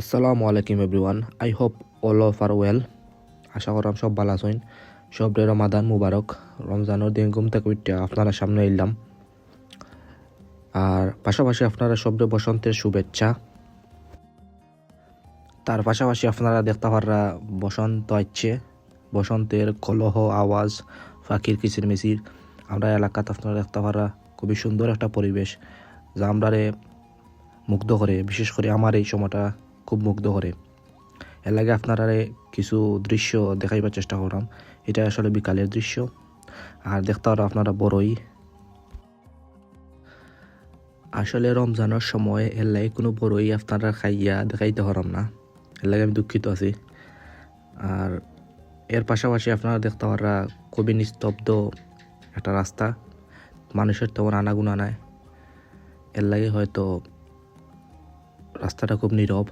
আসসালামু আলাইকুম everyone. I hope all of are well আশা করাম সব ভালো আছেন। সব রমাদান মুবারক। রমজানের দিন ঘুম থেকে উঠতে আপনারা সামনে এলাম। আর পাশাপাশি আপনারা সবরে বসন্তের শুভেচ্ছা। তার পাশাপাশি আপনারা দেখতে পারা বসন্ত আসছে বসন্তের কলহ, আওয়াজ পাখির কিচিরমিচির আমরা এলাকাতে আপনারা দেখতে পারা খুবই সুন্দর একটা পরিবেশ। যা আমরারে মুগ্ধ করে, বিশেষ করে আমার এই সময়টা খুব মুগ্ধ করে এর লাগে আপনারা কিছু দৃশ্য দেখাইবার চেষ্টা করলাম এটা আসলে বিকালের দৃশ্য। আর দেখতে আপনারা বড়ই। আসলে রমজানের সময় এর লাগে কোনো বড়ই আপনারা খাইয়া দেখাইতে পারলাম না। এর লাগে আমি দুঃখিত আছি। আর এর পাশাপাশি আপনারা দেখতে পারা খুবই নিস্তব্ধ একটা রাস্তা। মানুষের তেমন আনাগুনা নাই। এর লাগে হয়তো রাস্তাটা খুব নীরব।